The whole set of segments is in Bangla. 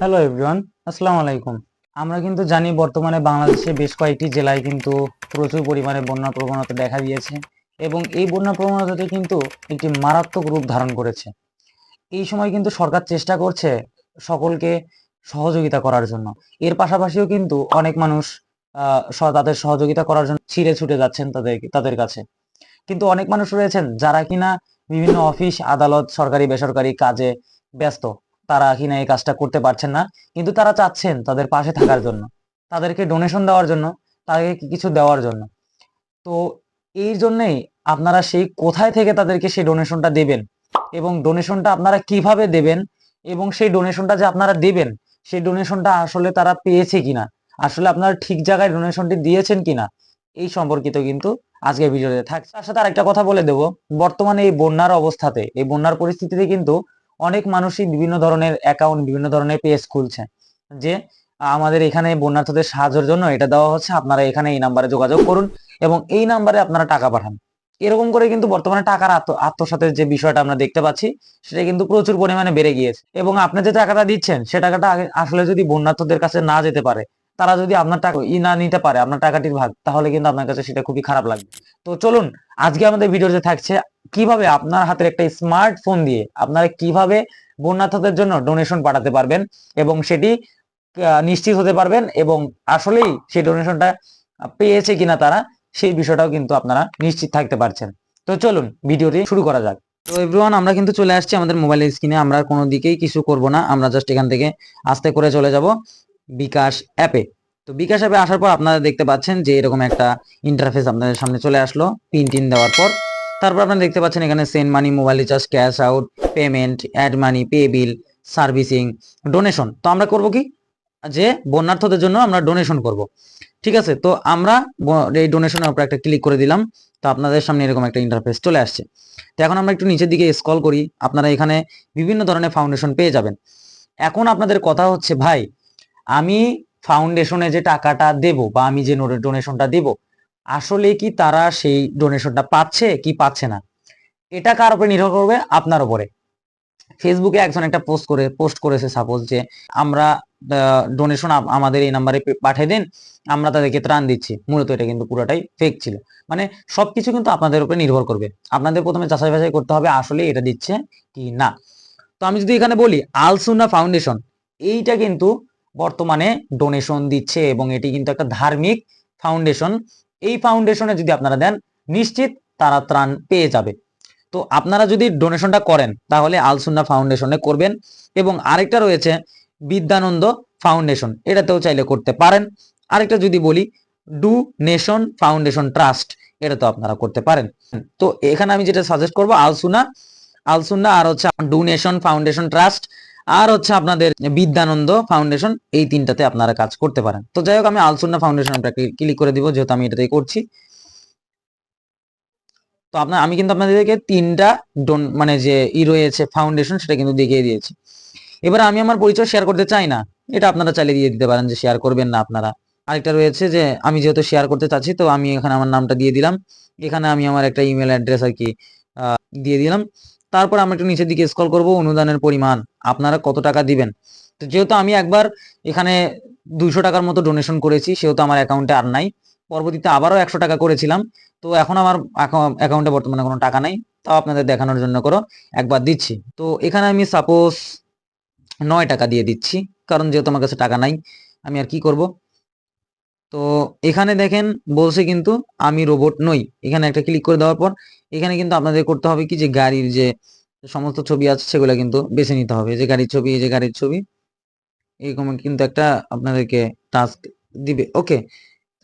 হ্যালো এভরিওয়ান আসসালামু আলাইকুম আমরা কিন্তু জানি বর্তমানে বাংলাদেশে বেশ কয়েকটি জেলায় কিন্তু প্রচুর পরিমাণে বন্যা প্রবণতা দেখা দিয়েছে এবং এই বন্যা প্রবণতাটি কিন্তু একটি মারাত্মক রূপ ধারণ করেছে। এই সময় কিন্তু সরকার চেষ্টা করছে সকলকে সহযোগিতা করার জন্য। এর পাশাপাশিও কিন্তু অনেক মানুষ তাদের সহযোগিতা করার জন্য ছিঁড়ে ছুটে যাচ্ছেন তাদের তাদের কাছে। কিন্তু অনেক মানুষ রয়েছেন যারা কিনা বিভিন্ন অফিস, আদালত, সরকারি, বেসরকারি কাজে ব্যস্ত। তারা কিনা এই কাজটা করতে পারছেন না। কিন্তু তারা চাচ্ছেন তাদের পাশে থাকার জন্য, তাদেরকে ডোনেশন দেওয়ার জন্য, তাদেরকে কিছু দেওয়ার জন্য। তো এই জন্যই আপনারা সেই কোথায় থেকে তাদেরকে সেই ডোনেশনটা দেবেন এবং ডোনেশনটা আপনারা কীভাবে দেবেন এবং সেই ডোনেশনটা যে আপনারা দেবেন, সেই ডোনেশনটা আসলে তারা পেয়েছে কিনা, আসলে আপনারা ঠিক জায়গায় ডোনেশনটি দিয়েছেন কিনা, এই সম্পর্কিত কিন্তু আজকে ভিডিওতে থাকছে তার সাথে আরেকটা কথা বলে দেবো। বর্তমানে এই বন্যার অবস্থাতে, এই বন্যার পরিস্থিতিতে কিন্তু অনেক মানুষই বিভিন্ন ধরনের অ্যাকাউন্ট বিভিন্ন ধরনের পেজ খুলছে। যে, আমাদের এখানে বন্যার্থদের সাহায্যের জন্য এটা দেওয়া হচ্ছে, আপনারা এখানে এই নাম্বারে যোগাযোগ করুন এবং এই নাম্বারে আপনারা টাকা পাঠান। এরকম করে কিন্তু বর্তমানে টাকার আত্ম, আত্মসাতের যে বিষয়টা আমরা দেখতে পাচ্ছি, সেটা কিন্তু প্রচুর পরিমাণে বেড়ে গিয়েছে। এবং আপনি যে টাকাটা দিচ্ছেন, সে টাকাটা আসলে যদি বন্যার্থদের কাছে না যেতে পারে তারা যদি আপনার টাকা ই না নিতে পারে, আপনার টাকাটির ভাগ, তাহলে কিন্তু আপনার কাছে সেটা খুবই খারাপ লাগবে। তো চলুন, আজকে আমাদের ভিডিওতে থাকছে কীভাবে আপনার হাতের একটা স্মার্টফোন দিয়ে আপনারা কীভাবে বন্যার্থদের জন্য ডোনেশন পাঠাতে পারবেন এবং সেটি নিশ্চিত হতে পারবেন এবং আসলেই সেই ডোনেশনটা পেয়েছে কিনা তারা, সেই বিষয়টাও কিন্তু আপনারা নিশ্চিত থাকতে পারছেন। তো চলুন, ভিডিওটি শুরু করা যাক। তো এভরিওয়ান আমরা কিন্তু চলে আসছি আমাদের মোবাইলের স্ক্রিনে আমরা কোনো দিকেই কিছু করব না, আমরা জাস্ট এখান থেকে আস্তে করে চলে যাব। বিকাশ অ্যাপে। তো বিকাশ অ্যাপে আসার পর আপনারা দেখতে পাচ্ছেন যে এরকম একটা ইন্টারফেস আপনাদের সামনে চলে আসলো পিন টিন দেওয়ার পর। তারপর আপনারা দেখতে পাচ্ছেন এখানে send money mobile recharge cash out payment add money pay bill servicing donation তো আমরা করব কি? যে বন্যার্থদের জন্য আমরা ডোনেশন করব। ঠিক আছে? তো আমরা এই ডোনেশনের উপর একটা ক্লিক করে দিলাম, তো আপনাদের সামনে এরকম একটা ইন্টারফেস চলে আসছে। তো এখন আমরা একটু নিচের দিকে স্ক্রল করি, আপনারা এখানে বিভিন্ন ধরনের ফাউন্ডেশন পেয়ে যাবেন। এখন আপনাদের কথা হচ্ছে, ভাই আমি ফাউন্ডেশনে যে টাকাটা দেব বা আমি যে ডোনেশনটা দেব, আসলে কি তারা সেই ডোনেশনটা পাচ্ছে কি পাচ্ছে না? এটা কার উপরে নির্ভর করবে? আপনার উপরে। ফেসবুকে একজন একটা পোস্ট করে পোস্ট করেছে সাপোজ যে, আমরা ডোনেশন আমাদের এই নাম্বারে পাঠিয়ে দিন, আমরা তাদেরকে ত্রাণ দিচ্ছি। মূলত এটা কিন্তু পুরোটাই ফেক ছিল। মানে সবকিছু কিন্তু আপনাদের উপরে নির্ভর করবে। আপনাদের প্রথমে যাচাই বাছাই করতে হবে, আসলে এটা দিচ্ছে কি না। তো আমি যদি এখানে বলি আলসুনা ফাউন্ডেশন এইটা কিন্তু বর্তমানে ডোনেশন দিচ্ছে এবং এটি কিন্তু একটা ধার্মিক ফাউন্ডেশন এই ফাউন্ডেশনে যদি আপনারা দেন, নিশ্চিত তারা ত্রাণ পেয়ে যাবে। তো আপনারা যদি ডোনেশনটা করেন, তাহলে আলসুন্না ফাউন্ডেশনে করবেন এবং আরেকটা রয়েছে বিদ্যানন্দ ফাউন্ডেশন এটাতেও চাইলে করতে পারেন। আরেকটা যদি বলি ডু নেশন ফাউন্ডেশন ট্রাস্ট এটা তো আপনারা করতে পারেন। তো এখানে আমি যেটা সাজেস্ট করব আলসুনা আলসুন্না আর হচ্ছে ডু নেশন ফাউন্ডেশন ট্রাস্ট আর হচ্ছে আপনাদের বিদ্যানন্দ ফাউন্ডেশন, এই তিনটাতে আপনারা কাজ করতে পারেন। তো যাই হোক, আমি আলসুন্না ফাউন্ডেশন ক্লিক করে দিব, যেহেতু আমি এটাতেই করছি। তো আপনার আমি কিন্তু আপনাদেরকে তিনটা ডোন মানে যে ই রয়েছে ফাউন্ডেশন, সেটা কিন্তু দেখিয়ে দিয়েছি। এবার আমি আমার পরিচয় শেয়ার করতে চাই না, এটা আপনারা চালিয়ে দিয়ে দিতে পারেন যে শেয়ার করবেন না আপনারা। আরেকটা রয়েছে যে, আমি যেহেতু শেয়ার করতে চাচ্ছি, তো আমি এখানে আমার নামটা দিয়ে দিলাম। এখানে আমি আমার একটা ইমেল অ্যাড্রেস আর কি দিয়ে দিলাম। তারপর আমরা একটু নিচের দিকে স্কল করব, অনুদানের পরিমাণ। আপনারা কত টাকা দিবেন? তো যেহেতু আমি একবার এখানে দুইশো টাকার মতো ডোনেশন করেছি, সেহেতু আমার অ্যাকাউন্টে আর নাই। পরবর্তীতে আবারও একশো টাকা করেছিলাম। তো এখন আমার অ্যাকাউন্টে বর্তমানে কোনো টাকা নাই। তাও আপনাদের দেখানোর জন্য করো একবার দিচ্ছি। তো এখানে আমি সাপোজ নয় টাকা দিয়ে দিচ্ছি, কারণ যেহেতু আমার কাছে টাকা নাই, আমি আর কি করব? তো এখানে দেখেন বলছে কিন্তু আমি রোবট নই। এখানে একটা ক্লিক করে দেওয়ার পর এখানে কিন্তু আপনাদের করতে হবে কি যে গাড়ির যে সমস্ত ছবি আছে সেগুলো কিন্তু বেছে নিতে হবে। যে গাড়ির ছবি, এই যে গাড়ির ছবি, এরকম কিন্তু একটা আপনাদেরকে টাস্ক দিবে। ওকে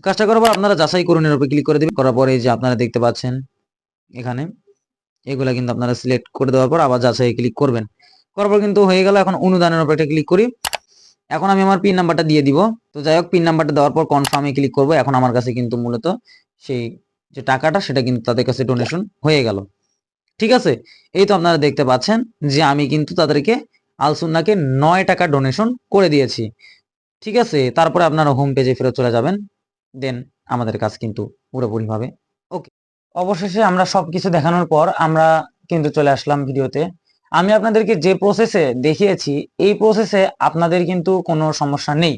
কাজটা করার পর আপনারা যাচাই করুন এর উপর ক্লিক করে দিবেন। করার পরে যে আপনারা দেখতে পাচ্ছেন এখানে, এগুলা কিন্তু আপনারা সিলেক্ট করে দেওয়ার পর আবার যাচাই ক্লিক করবেন। করার পর কিন্তু হয়ে গেল এখন অনুদানের উপর একটা ক্লিক করি। এখন আমি আমার পিন নাম্বারটা দিয়ে দিব। তো যাই হোক পিন নাম্বারটা দেওয়ার পর কনফার্মে ক্লিক করব। এখন আমার কাছে কিন্তু মূলত সেই যে টাকাটা, সেটা কিন্তু তাদের কাছে ডোনেশন হয়ে গেল। ঠিক আছে? এই তো আপনারা দেখতে পাচ্ছেন যে আমি কিন্তু তাদেরকে আলসুন্নাকে নয় টাকা ডোনেশন করে দিয়েছি। ঠিক আছে? তারপরে আপনারা হোম পেজে ফেরত চলে যাবেন। দেন আমাদের কাজ কিন্তু পুরোপুরিভাবে ওকে অবশেষে আমরা সবকিছু দেখানোর পর আমরা কিন্তু চলে আসলাম ভিডিওতে আমি আপনাদেরকে যে প্রসেসে দেখিয়েছি, এই প্রসেসে আপনাদের কিন্তু কোনো সমস্যা নেই।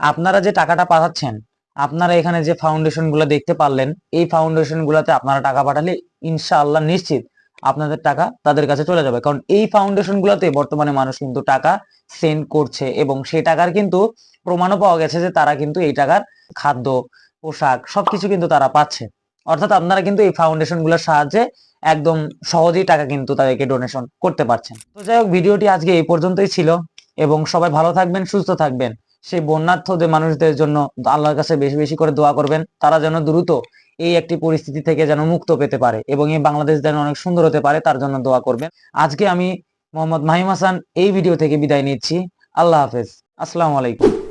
আপনারা যে টাকাটা পাঠাচ্ছেন, আপনারা এখানে যে ফাউন্ডেশনগুলো দেখতে পারলেন, এই ফাউন্ডেশন গুলাতে আপনারা টাকা পাঠালে ইনশাআল্লাহ নিশ্চিত আপনাদের টাকা তাদের কাছে চলে যাবে। কারণ এই ফাউন্ডেশন গুলাতে বর্তমানে মানুষ কিন্তু টাকা সেন্ড করছে এবং সেই টাকার কিন্তু প্রমাণও পাওয়া গেছে যে তারা কিন্তু এই টাকার খাদ্য, পোশাক সবকিছু কিন্তু তারা পাচ্ছে। অর্থাৎ আপনারা কিন্তু এই ফাউন্ডেশনগুলোর সাহায্যে একদম সহজেই টাকা কিন্তু তাদেরকে ডোনেশন করতে পারছেন। তো যাই হোক, ভিডিওটি আজকে এই পর্যন্তই ছিল এবং সবাই ভালো থাকবেন, সুস্থ থাকবেন। সেই বন্যার্থদের মানুষদের জন্য আল্লাহর কাছে বেশি বেশি করে দোয়া করবেন, তারা যেন দ্রুত এই একটি পরিস্থিতি থেকে যেন মুক্ত পেতে পারে এবং এই বাংলাদেশ যেন অনেক সুন্দর হতে পারে, তার জন্য দোয়া করবেন। আজকে আমি মোহাম্মদ মাহিম হাসান এই ভিডিও থেকে বিদায় নিচ্ছি। আল্লাহ হাফেজ। আসসালামু আলাইকুম।